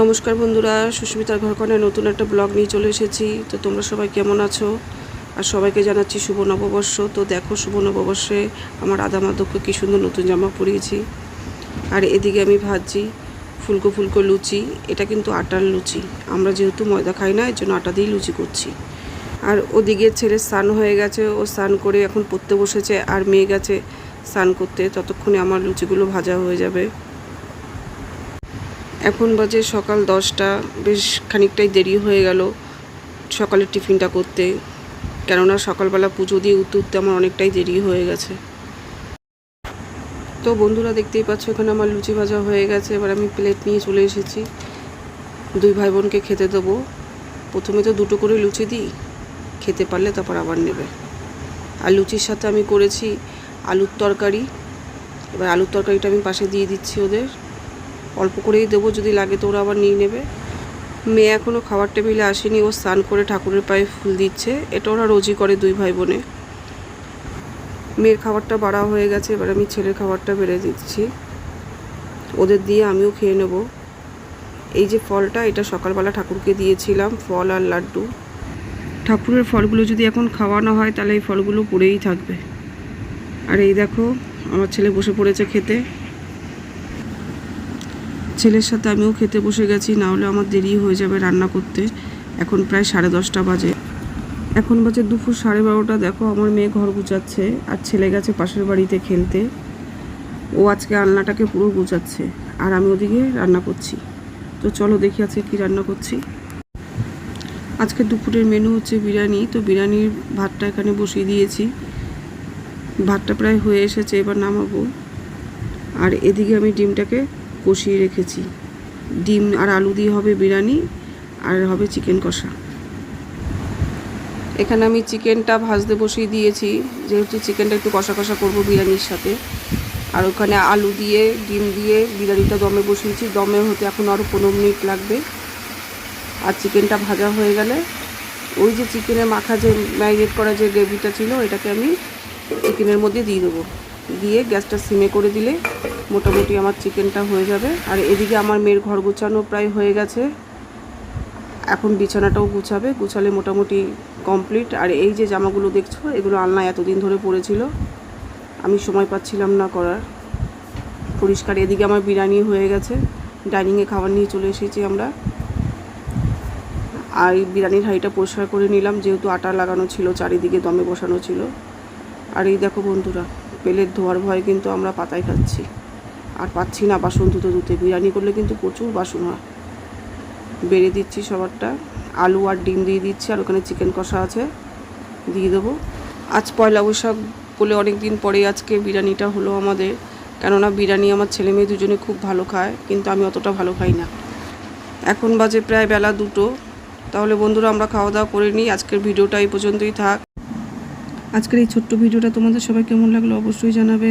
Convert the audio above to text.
নমস্কার বন্ধুরা, সুস্মিতার ঘরকনে নতুন একটা ব্লগ নিয়ে চলে এসেছি। তো তোমরা সবাই কেমন আছো? আর সবাইকে জানাচ্ছি শুভ নববর্ষ। তো দেখো শুভ নববর্ষে আমার আদা মাধবকে কী সুন্দর নতুন জামা পরিয়েছি। আর এদিকে আমি ভাজছি ফুলকো ফুলকো লুচি, এটা কিন্তু আটার লুচি। আমরা যেহেতু ময়দা খাই না, এর জন্য আটা দিয়েই লুচি করছি। আর ওদিকে ছেলে স্নান হয়ে গেছে, ও স্নান করে এখন পড়তে বসেছে, আর মেয়ে গেছে স্নান করতে। ততক্ষণে আমার লুচিগুলো ভাজা হয়ে যাবে। এখন বাজে সকাল দশটা, বেশ খানিকটাই দেরি হয়ে গেল সকালের টিফিনটা করতে। কেননা সকালবেলা পুজো দিয়ে উঠতে উঠতে আমার অনেকটাই দেরি হয়ে গেছে। তো বন্ধুরা দেখতেই পাচ্ছ, এখানে আমার লুচি ভাজা হয়ে গেছে। এবার আমি প্লেট নিয়ে চলে এসেছি। দুই ভাই বোনকে খেতে দেবো। প্রথমে তো দুটো করে লুচি দিই, খেতে পারলে তারপর আবার নেবে। আর লুচির সাথে আমি করেছি আলুর তরকারি। এবার আলুর তরকারিটা আমি পাশে দিয়ে দিচ্ছি ওদের। অল্প করেই দেবো যদি লাগে তো ওরা আবার নিয়ে নেবে। মেয়ে এখনও খাবার টেবিলে আসেনি, ও স্নান করে ঠাকুরের পায়ে ফুল দিচ্ছে। এটা ওরা রোজই করে দুই ভাই বোনে। মেয়ের খাবারটা বাড়া হয়ে গেছে, এবার আমি ছেলের খাবারটা বেড়ে দিচ্ছি। ওদের দিয়ে আমিও খেয়ে নেব। এই যে ফলটা, এটা সকালবেলা ঠাকুরকে দিয়েছিলাম, ফল আর লাড্ডু। ঠাকুরের ফলগুলো যদি এখন খাওয়ানো হয়, তাহলে এই ফলগুলো পড়েই থাকবে। আর এই দেখো, আমার ছেলে বসে পড়েছে খেতে। ছেলের সাথে আমিও খেতে বসে গেছি, না হলে আমার দেরি হয়ে যাবে রান্না করতে। এখন প্রায় সাড়ে দশটা বাজে। এখন বাজে দুপুর সাড়ে বারোটা, দেখো আমার মেয়ে ঘর গুছাচ্ছে আর ছেলে গেছে পাশের বাড়িতে খেলতে। ও আজকে আলনাটাকে পুরো গুছাচ্ছে আর আমি ওদিকে রান্না করছি। তো চলো দেখি আজকে কী রান্না করছি। আজকে দুপুরের মেনু হচ্ছে বিরিয়ানি, তো বিরিয়ানির ভাতটা এখানে বসিয়ে দিয়েছি। ভাতটা প্রায় হয়ে এসেছে, এবার নামাবো। আর এদিকে আমি ডিমটাকে কষিয়ে রেখেছি। ডিম আর আলু দিয়ে হবে বিরিয়ানি আর হবে চিকেন কষা। এখানে আমি চিকেনটা ভাজতে বসিয়ে দিয়েছি। যেহেতু চিকেনটা একটু কষা কষা করব বিরিয়ানির সাথে। আর ওখানে আলু দিয়ে, ডিম দিয়ে বিরিয়ানিটা দমে বসিয়েছি। দমে হতে এখন আরও পনেরো মিনিট লাগবে। আর চিকেনটা ভাজা হয়ে গেলে ওই যে চিকেনের মাখা যে ম্যারিনেট করা যে গ্রেভিটা ছিল, এটাকে আমি চিকেনের মধ্যে দিয়ে দেবো। দিয়ে গ্যাসটা সিমে করে দিলে মোটামুটি আমার চিকেনটা হয়ে যাবে। আর এদিকে আমার মেয়ের ঘর গুছানো প্রায় হয়ে গেছে। এখন বিছানাটাও গুছাবে, গুছালে মোটামুটি কমপ্লিট আর এই যে জামাগুলো দেখছ, এগুলো আলনায় এতদিন ধরে পড়েছিল। আমি সময় পাচ্ছিলাম না করার। পরিষ্কার এদিকে আমার বিরিয়ানি হয়ে গেছে। ডাইনিংয়ে খাবার নিয়ে চলে এসেছি আমরা। আর এই বিরিয়ানির হাঁড়িটা পরিষ্কার করে নিলাম, যেহেতু আটা লাগানো ছিল, চারিদিকে দমে বসানো ছিল। আর এই দেখো বন্ধুরা পেলের ধোয়ার ভয় কিন্তু আমরা পাতায় খাচ্ছি। আর পাচ্ছি না বাসন ধুতে ধুতে। বিরিয়ানি করলে কিন্তু প্রচুর বাসন হয়। বেড়ে দিচ্ছি সবারটা। আলু আর ডিম দিয়ে দিচ্ছি আর ওখানে চিকেন কষা আছে। দিয়ে দেবো। আজ পয়লা বৈশাখ বলে অনেক দিন পরে আজকে বিরিয়ানিটা হলো আমাদের। কেননা বিরিয়ানি আমার ছেলে মেয়ে দুজনে খুব ভালো খায়, কিন্তু আমি অতটা ভালো খাই না। এখন বাজে প্রায় বেলা দুটো। তাহলে বন্ধুরা আমরা খাওয়া দাওয়া করে নিই। আজকের ভিডিওটা এই পর্যন্তই থাক। আজকের এই ছোট্ট ভিডিওটা তোমাদের সবাই কেমন লাগল অবশ্যই জানাবে।